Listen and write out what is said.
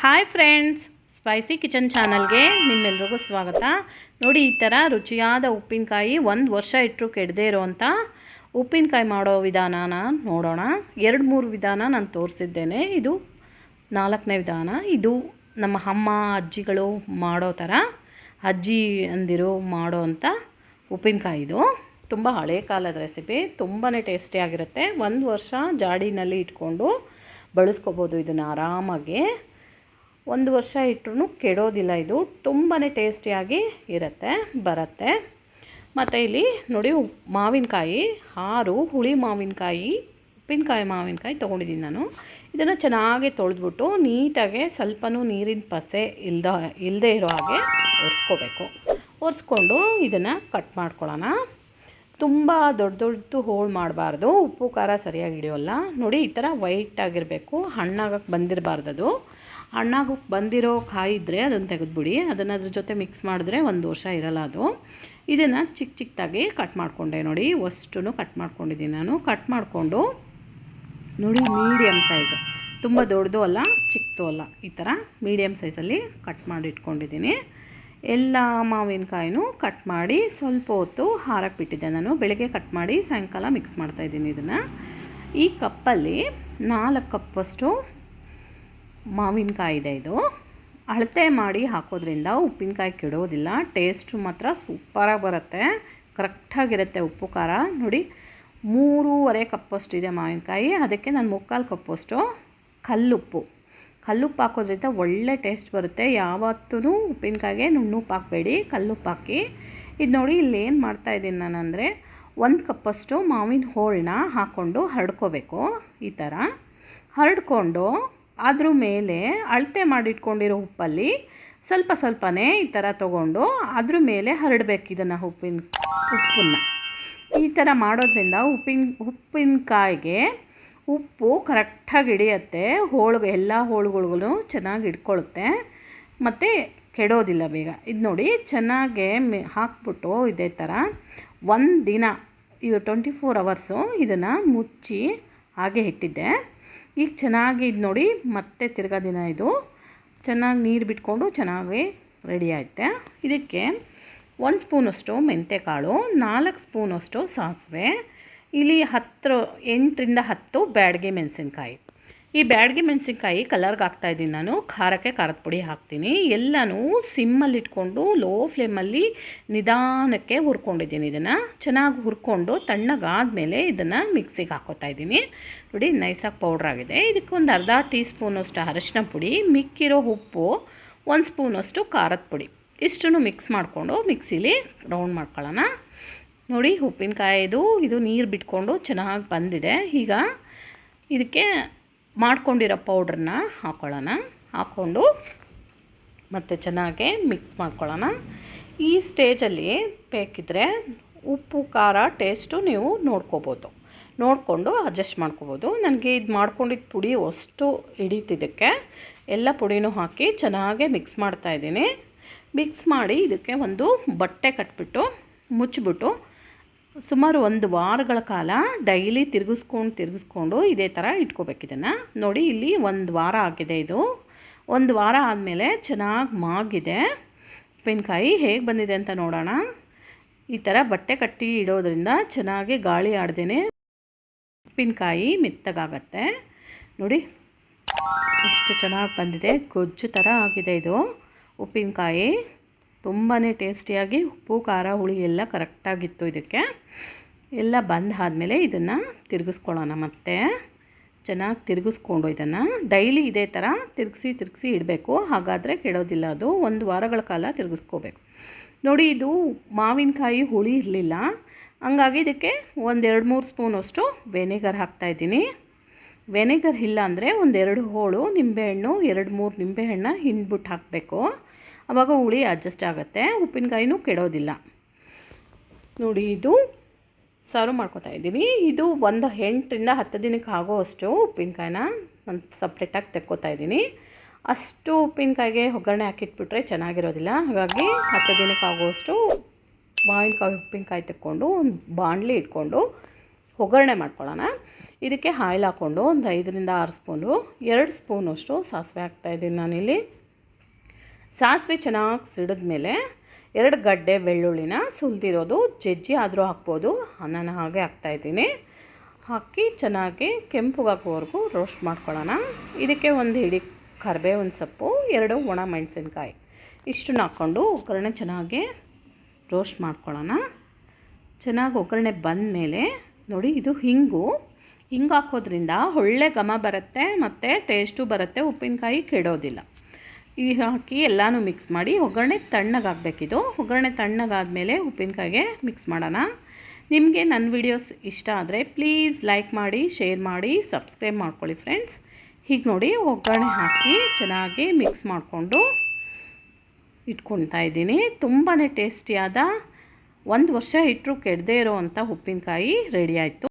Hi friends spicy kitchen ಚಾನಲ್ಗೆ ನಿಮ್ಮೆಲ್ರಿಗೂ ಸ್ವಾಗತ. ನೋಡಿ, ಈ ಥರ ರುಚಿಯಾದ ಉಪ್ಪಿನಕಾಯಿ ಒಂದು ವರ್ಷ ಇಟ್ಟರು ಕೆಡದೇ ಇರೋವಂಥ ಉಪ್ಪಿನಕಾಯಿ ಮಾಡೋ ವಿಧಾನನ ನೋಡೋಣ. ಎರಡು ಮೂರು ವಿಧಾನ ನಾನು ತೋರಿಸಿದ್ದೇನೆ. ಇದು ನಾಲ್ಕನೇ ವಿಧಾನ. ಇದು ನಮ್ಮ ಅಮ್ಮ, ಅಜ್ಜಿಗಳು ಮಾಡೋ ಥರ ಅಜ್ಜಿ ಅಂದಿರು ಮಾಡೋ ಅಂಥ ಉಪ್ಪಿನಕಾಯಿ ಇದು. ತುಂಬ ಹಳೆ ಕಾಲದ ರೆಸಿಪಿ ತುಂಬಾ ಟೇಸ್ಟಿಯಾಗಿರುತ್ತೆ ಒಂದು ವರ್ಷ ಜಾಡಿನಲ್ಲಿ ಇಟ್ಕೊಂಡು ಬಳಸ್ಕೋಬೋದು ಇದನ್ನು ಆರಾಮಾಗಿ. ಒಂದು ವರ್ಷ ಇಟ್ಟರು ಕೆಡೋದಿಲ್ಲ ಇದು. ತುಂಬಾ ಟೇಸ್ಟಿಯಾಗಿ ಇರುತ್ತೆ, ಬರುತ್ತೆ. ಮತ್ತು ಇಲ್ಲಿ ನೋಡಿ ಮಾವಿನಕಾಯಿ ಹಾರು ಹುಳಿ ಮಾವಿನಕಾಯಿ, ಉಪ್ಪಿನಕಾಯಿ ಮಾವಿನಕಾಯಿ ತೊಗೊಂಡಿದ್ದೀನಿ ನಾನು. ಇದನ್ನು ಚೆನ್ನಾಗಿ ತೊಳೆದ್ಬಿಟ್ಟು ನೀಟಾಗಿ ಸ್ವಲ್ಪನೂ ನೀರಿನ ಪಸೆ ಇಲ್ದ ಇಲ್ಲದೆ ಇರೋ ಹಾಗೆ ಒರೆಸ್ಕೋಬೇಕು. ಒರೆಸ್ಕೊಂಡು ಇದನ್ನು ಕಟ್ ಮಾಡ್ಕೊಳ್ಳೋಣ ತುಂಬ ದೊಡ್ಡ ದೊಡ್ಡದು ಹೋಳು ಮಾಡಬಾರ್ದು. ಉಪ್ಪು, ಖಾರ ಸರಿಯಾಗಿ ಹಿಡಿಯೋಲ್ಲ. ನೋಡಿ ಈ ಥರ ವೈಟ್ ಆಗಿರಬೇಕು. ಹಣ್ಣಾಗಕ್ಕೆ ಬಂದಿರಬಾರ್ದು ಹಣ್ಣಾಗಕ್ಕೆ ಬಂದಿರೋ ಕಾಯಿ ಇದ್ದರೆ ಅದನ್ನು ತೆಗೆದುಬಿಡಿ. ಅದನ್ನು ಅದ್ರ ಜೊತೆ ಮಿಕ್ಸ್ ಮಾಡಿದ್ರೆ ಒಂದು ವರ್ಷ ಇರಲ್ಲ ಅದು. ಇದನ್ನು ಚಿಕ್ಕ ಚಿಕ್ಕದಾಗಿ ಕಟ್ ಮಾಡಿಕೊಂಡೆ ನೋಡಿ. ಅಷ್ಟು ಕಟ್ ಮಾಡ್ಕೊಂಡಿದ್ದೀನಿ ನಾನು. ಕಟ್ ಮಾಡಿಕೊಂಡು ನೋಡಿ ಮೀಡಿಯಮ್ ಸೈಜ್ ತುಂಬ ದೊಡ್ಡದು ಅಲ್ಲ ಚಿಕ್ಕದು ಅಲ್ಲ. ಈ ಥರ ಮೀಡಿಯಮ್ ಸೈಜಲ್ಲಿ ಕಟ್ ಮಾಡಿ ಇಟ್ಕೊಂಡಿದ್ದೀನಿ. ಎಲ್ಲ ಮಾವಿನಕಾಯಿನೂ ಕಟ್ ಮಾಡಿ ಸ್ವಲ್ಪ ಹೊತ್ತು ಹಾರಕ್ಕೆ ಬಿಟ್ಟಿದ್ದೆ ನಾನು. ಬೆಳಗ್ಗೆ ಕಟ್ ಮಾಡಿ ಸಾಯಂಕಾಲ ಮಿಕ್ಸ್ ಮಾಡ್ತಾಯಿದ್ದೀನಿ ಇದನ್ನು. ಈ ಕಪ್ಪಲ್ಲಿ ನಾಲ್ಕು ಕಪ್ಪಷ್ಟು ಮಾವಿನಕಾಯಿ ಇದೆ. ಇದು ಅಳತೆ ಮಾಡಿ ಹಾಕೋದ್ರಿಂದ ಉಪ್ಪಿನಕಾಯಿ ಕೆಡೋದಿಲ್ಲ. ಟೇಸ್ಟ್ ಮಾತ್ರ ಸೂಪರಾಗಿ ಬರುತ್ತೆ. ಕರೆಕ್ಟಾಗಿರುತ್ತೆ ಉಪ್ಪು, ಖಾರ. ನೋಡಿ, ಮೂರೂವರೆ ಕಪ್ಪಷ್ಟು ಇದೆ ಮಾವಿನಕಾಯಿ. ಅದಕ್ಕೆ ನಾನು ಮುಕ್ಕಾಲು ಕಪ್ಪಷ್ಟು ಕಲ್ಲುಪ್ಪು. ಕಲ್ಲುಪ್ಪು ಹಾಕೋದ್ರಿಂದ ಒಳ್ಳೆ ಟೇಸ್ಟ್ ಬರುತ್ತೆ. ಯಾವತ್ತೂ ಉಪ್ಪಿನಕಾಯಿಗೆ ನುಣ್ಣುಪ್ಪು ಹಾಕಬೇಡಿ, ಕಲ್ಲುಪ್ಪು ಹಾಕಿ. ಇದು ನೋಡಿ, ಇಲ್ಲಿ ಏನು ಮಾಡ್ತಾಯಿದ್ದೀನಿ ನಾನು ಅಂದರೆ ಒಂದು ಕಪ್ಪಷ್ಟು ಮಾವಿನ ಹೋಳನ್ನ ಹಾಕ್ಕೊಂಡು ಹರಡ್ಕೋಬೇಕು. ಈ ಥರ ಹರಡ್ಕೊಂಡು ಅದ್ರ ಮೇಲೆ ಅಳತೆ ಮಾಡಿಟ್ಕೊಂಡಿರೋ ಉಪ್ಪಲ್ಲಿ ಸ್ವಲ್ಪ ಸ್ವಲ್ಪನೇ ಈ ಥರ ತೊಗೊಂಡು ಅದ್ರ ಮೇಲೆ ಹರಡಬೇಕು ಇದನ್ನು ಉಪ್ಪಿನ, ಉಪ್ಪನ್ನು. ಈ ಥರ ಮಾಡೋದ್ರಿಂದ ಉಪ್ಪಿನ ಉಪ್ಪಿನಕಾಯಿಗೆ ಉಪ್ಪು ಕರೆಕ್ಟಾಗಿ ಹಿಡಿಯತ್ತೆ, ಹೋಳು, ಎಲ್ಲ ಹೋಳುಗಳಿಗೂ ಚೆನ್ನಾಗಿ ಹಿಡ್ಕೊಳ್ಳುತ್ತೆ ಮತ್ತು ಕೆಡೋದಿಲ್ಲ ಬೇಗ. ಇದು ನೋಡಿ ಚೆನ್ನಾಗೆ ಮೆ, ಹಾಕ್ಬಿಟ್ಟು ಇದೇ ಥರ ಒಂದು ದಿನ ಇವು ಟ್ವೆಂಟಿ ಫೋರ್ ಅವರ್ಸು ಇದನ್ನು ಮುಚ್ಚಿ ಹಾಗೆ ಇಟ್ಟಿದ್ದೆ. ಈಗ ಚೆನ್ನಾಗಿ ಇದು ನೋಡಿ ಮತ್ತೆ ತಿರ್ಗಾ ದಿನ ಇದು. ಚೆನ್ನಾಗಿ ನೀರು ಬಿಟ್ಕೊಂಡು ಚೆನ್ನಾಗಿ ರೆಡಿ ಆಯ್ತೆ. ಇದಕ್ಕೆ ಒಂದು ಸ್ಪೂನಷ್ಟು ಮೆಂತ್ಯಕಾಳು ನಾಲ್ಕು ಸ್ಪೂನಷ್ಟು ಸಾಸಿವೆ, ಇಲ್ಲಿ ಹತ್ತು ಎಂಟರಿಂದ ಹತ್ತು ಬ್ಯಾಡಗೆ ಮೆಣಸಿನ್ಕಾಯಿ. ಈ ಬ್ಯಾಡಗೆ ಮೆಣಸಿನ್ಕಾಯಿ ಕಲರ್ಗೆ ಹಾಕ್ತಾಯಿದ್ದೀನಿ ನಾನು. ಖಾರಕ್ಕೆ ಖಾರದ ಪುಡಿ ಹಾಕ್ತೀನಿ. ಎಲ್ಲನೂ ಸಿಮ್ಮಲ್ಲಿ ಇಟ್ಕೊಂಡು, ಲೋ ಫ್ಲೇಮಲ್ಲಿ ನಿಧಾನಕ್ಕೆ ಹುರ್ಕೊಂಡಿದ್ದೀನಿ ಇದನ್ನು. ಚೆನ್ನಾಗಿ ಹುರ್ಕೊಂಡು ತಣ್ಣಗಾದಮೇಲೆ ಇದನ್ನು ಮಿಕ್ಸಿಗೆ ಹಾಕೋತಾ ಇದ್ದೀನಿ. ನೋಡಿ, ನೈಸಾಗಿ ಪೌಡ್ರ್ ಆಗಿದೆ. ಇದಕ್ಕೆ ಒಂದು ಅರ್ಧ ಟೀ ಸ್ಪೂನಷ್ಟು ಅರಶಿನ ಪುಡಿ, ಮಿಕ್ಕಿರೋ ಉಪ್ಪು, ಒಂದು ಸ್ಪೂನಷ್ಟು ಖಾರದ ಪುಡಿ. ಇಷ್ಟನ್ನು ಮಿಕ್ಸ್ ಮಾಡಿಕೊಂಡು ಮಿಕ್ಸಿಲಿ ರೌಂಡ್ ಮಾಡ್ಕೊಳ್ಳೋಣ. ನೋಡಿ, ಉಪ್ಪಿನಕಾಯಿದು, ಇದು ನೀರು ಬಿಟ್ಕೊಂಡು ಚೆನ್ನಾಗಿ ಬಂದಿದೆ. ಈಗ ಇದಕ್ಕೆ ಮಾಡ್ಕೊಂಡಿರೋ ಪೌಡ್ರನ್ನ ಹಾಕ್ಕೊಳ್ಳೋಣ ಹಾಕ್ಕೊಂಡು ಮತ್ತು ಚೆನ್ನಾಗಿ ಮಿಕ್ಸ್ ಮಾಡ್ಕೊಳ್ಳೋಣ. ಈ ಸ್ಟೇಜಲ್ಲಿ ಬೇಕಿದ್ರೆ ಉಪ್ಪು, ಖಾರ ಟೇಸ್ಟು ನೀವು ನೋಡ್ಕೋಬೋದು. ನೋಡಿಕೊಂಡು ಅಡ್ಜಸ್ಟ್ ಮಾಡ್ಕೋಬೋದು. ನನಗೆ ಇದು ಮಾಡ್ಕೊಂಡಿದ್ದ ಪುಡಿ ಅಷ್ಟು ಹಿಡಿತಿದ್ದಕ್ಕೆ ಎಲ್ಲ ಪುಡಿನೂ ಹಾಕಿ ಚೆನ್ನಾಗೆ ಮಿಕ್ಸ್ ಮಾಡ್ತಾಯಿದ್ದೀನಿ ಮಿಕ್ಸ್ ಮಾಡಿ ಇದಕ್ಕೆ ಒಂದು ಬಟ್ಟೆ ಕಟ್ಬಿಟ್ಟು ಮುಚ್ಚಿಬಿಟ್ಟು ಸುಮಾರು ಒಂದು ವಾರಗಳ ಕಾಲ ಡೈಲಿ ತಿರುಗಿಸ್ಕೊಂಡು ತಿರುಗಿಸ್ಕೊಂಡು ಇದೇ ಥರ ಇಟ್ಕೋಬೇಕು ಇದನ್ನು. ನೋಡಿ, ಇಲ್ಲಿ ಒಂದು ವಾರ ಆಗಿದೆ ಇದು. ಒಂದು ವಾರ ಆದಮೇಲೆ ಚೆನ್ನಾಗಿ ಮಾಗಿದೆ. ಉಪ್ಪಿನಕಾಯಿ ಹೇಗೆ ಬಂದಿದೆ ಅಂತ ನೋಡೋಣ. ಈ ಥರ ಬಟ್ಟೆ ಕಟ್ಟಿ ಇಡೋದ್ರಿಂದ ಚೆನ್ನಾಗಿ ಗಾಳಿ ಆಡ್ದೇ ಉಪ್ಪಿನಕಾಯಿ ಮೆತ್ತಗಾಗತ್ತೆ. ನೋಡಿ, ಎಷ್ಟು ಚೆನ್ನಾಗಿ ಬಂದಿದೆ. ಗೊಜ್ಜು ಥರ ಆಗಿದೆ ಇದು ಉಪ್ಪಿನಕಾಯಿ. ತುಂಬಾ ಟೇಸ್ಟಿಯಾಗಿ ಉಪ್ಪು, ಖಾರ, ಹುಳಿ ಎಲ್ಲ ಕರೆಕ್ಟಾಗಿತ್ತು ಇದಕ್ಕೆ. ಎಲ್ಲ ಬಂದಾದಮೇಲೆ ಇದನ್ನು ತಿರುಗಿಸ್ಕೊಳ್ಳೋಣ ಮತ್ತೆ. ಚೆನ್ನಾಗಿ ತಿರುಗಿಸ್ಕೊಂಡು ಇದನ್ನು. ಡೈಲಿ ಇದೇ ಥರ ತಿರುಗಿಸಿ ತಿರುಗಿಸಿ ಇಡಬೇಕು. ಹಾಗಾದರೆ ಕೆಡೋದಿಲ್ಲ ಅದು. ಒಂದು ವಾರಗಳ ಕಾಲ ತಿರುಗಿಸ್ಕೋಬೇಕು. ನೋಡಿ, ಇದು ಮಾವಿನಕಾಯಿ ಹುಳಿ ಇರಲಿಲ್ಲ. ಹಂಗಾಗಿ ಇದಕ್ಕೆ ಒಂದೆರಡು ಮೂರು ಸ್ಪೂನಷ್ಟು ವೆನಿಗರ್ ಹಾಕ್ತಾಯಿದ್ದೀನಿ ವೆನೆಗರ್ ಇಲ್ಲ ಅಂದರೆ ಒಂದೆರಡು ಹೋಳು ನಿಂಬೆಹಣ್ಣು, ಎರಡು, ಮೂರು ನಿಂಬೆಹಣ್ಣ ಹಿಂಡ್ಬಿಟ್ಟು ಹಾಕಬೇಕು. ಆವಾಗ ಹುಳಿ ಅಡ್ಜಸ್ಟ್ ಆಗುತ್ತೆ. ಉಪ್ಪಿನಕಾಯಿನೂ ಕೆಡೋದಿಲ್ಲ. ನೋಡಿ, ಇದು ಸರ್ವ್ ಮಾಡ್ಕೊತಾ ಇದ್ದೀವಿ. ಇದು ಒಂದು ಎಂಟರಿಂದ ಹತ್ತು ದಿನಕ್ಕೆ ಆಗೋ ಅಷ್ಟು ಉಪ್ಪಿನಕಾಯಿನ ನಾನು ಸಪ್ರೇಟಾಗಿ ತೆಕ್ಕೋತಾ ಇದ್ದೀನಿ. ಅಷ್ಟು ಉಪ್ಪಿನಕಾಯಿಗೆ ಒಗ್ಗರಣೆ ಹಾಕಿಟ್ಬಿಟ್ರೆ ಚೆನ್ನಾಗಿರೋದಿಲ್ಲ. ಹಾಗಾಗಿ ಹತ್ತು ದಿನಕ್ಕೆ ಆಗೋಷ್ಟು ಮಾವಿನಕಾಯಿ ಉಪ್ಪಿನಕಾಯಿ ತೆಕ್ಕೊಂಡು ಒಂದು ಬಾಣಲಿ ಇಟ್ಕೊಂಡು ಒಗ್ಗರಣೆ ಮಾಡ್ಕೊಳ್ಳೋಣ. ಇದಕ್ಕೆ ಆಯಿಲ್ ಹಾಕ್ಕೊಂಡು ಒಂದು ಐದರಿಂದ ಆರು ಸ್ಪೂನು ಎರಡು ಸ್ಪೂನಷ್ಟು ಸಾಸಿವೆ ಹಾಕ್ತಾಯಿದ್ದೀನಿ ನಾನಿಲ್ಲಿ. ಸಾಸಿವೆ ಚೆನ್ನಾಗಿ ಸಿಡಿದ್ಮೇಲೆ ಎರಡು ಗಡ್ಡೆ ಬೆಳ್ಳುಳ್ಳಿನ ಸುಲಿದಿರೋದು, ಜಜ್ಜಿ ಆದರೂ ಹಾಕ್ಬೋದು. ನಾನು ಹಾಗೆ ಹಾಕ್ತಾಯಿದ್ದೀನಿ ಹಾಕಿ ಚೆನ್ನಾಗಿ ಕೆಂಪುಗಾಗೋವರೆಗೂ ರೋಸ್ಟ್ ಮಾಡ್ಕೊಳ್ಳೋಣ. ಇದಕ್ಕೆ ಒಂದು ಹಿಡಿ ಕರಿಬೇವಿನ ಸೊಪ್ಪು, ಎರಡು ಒಣ ಮೆಣಸಿನ್ಕಾಯಿ. ಇಷ್ಟು ಹಾಕ್ಕೊಂಡು ಒಗ್ಗರಣೆ ಚೆನ್ನಾಗಿ ರೋಸ್ಟ್ ಮಾಡ್ಕೊಳ್ಳೋಣ. ಚೆನ್ನಾಗಿ ಒಗ್ಗರಣೆ ಬಂದಮೇಲೆ ನೋಡಿ, ಇದು ಹಿಂಗು. ಹಿಂಗೆ ಹಾಕೋದ್ರಿಂದ ಒಳ್ಳೆ ಘಮ ಬರುತ್ತೆ ಮತ್ತು ಟೇಸ್ಟು ಬರುತ್ತೆ. ಉಪ್ಪಿನಕಾಯಿ ಕೆಡೋದಿಲ್ಲ. ಈ ಹಾಕಿ ಎಲ್ಲನೂ ಮಿಕ್ಸ್ ಮಾಡಿ ಒಗ್ಗರಣೆ ತಣ್ಣಗಾಗಬೇಕಿದು. ಒಗ್ಗರಣೆ ತಣ್ಣಗಾದಮೇಲೆ ಉಪ್ಪಿನಕಾಯಿಗೆ ಮಿಕ್ಸ್ ಮಾಡೋಣ. ನಿಮಗೆ ನನ್ನ ವಿಡಿಯೋಸ್ ಇಷ್ಟ ಆದರೆ ಪ್ಲೀಸ್ ಲೈಕ್ ಮಾಡಿ ಶೇರ್ ಮಾಡಿ ಸಬ್ಸ್ಕ್ರೈಬ್ ಮಾಡ್ಕೊಳ್ಳಿ ಫ್ರೆಂಡ್ಸ್ ಹೀಗೆ ನೋಡಿ ಒಗ್ಗರಣೆ ಹಾಕಿ ಚೆನ್ನಾಗಿ ಮಿಕ್ಸ್ ಮಾಡಿಕೊಂಡು ಇಟ್ಕೊಳ್ತಾ ಇದ್ದೀನಿ. ತುಂಬಾ ಟೇಸ್ಟಿಯಾದ ಒಂದು ವರ್ಷ ಇಟ್ಟರೂ ಕೆಡದೇ ಇರೋವಂಥ ಉಪ್ಪಿನಕಾಯಿ ರೆಡಿ ಆಯಿತು.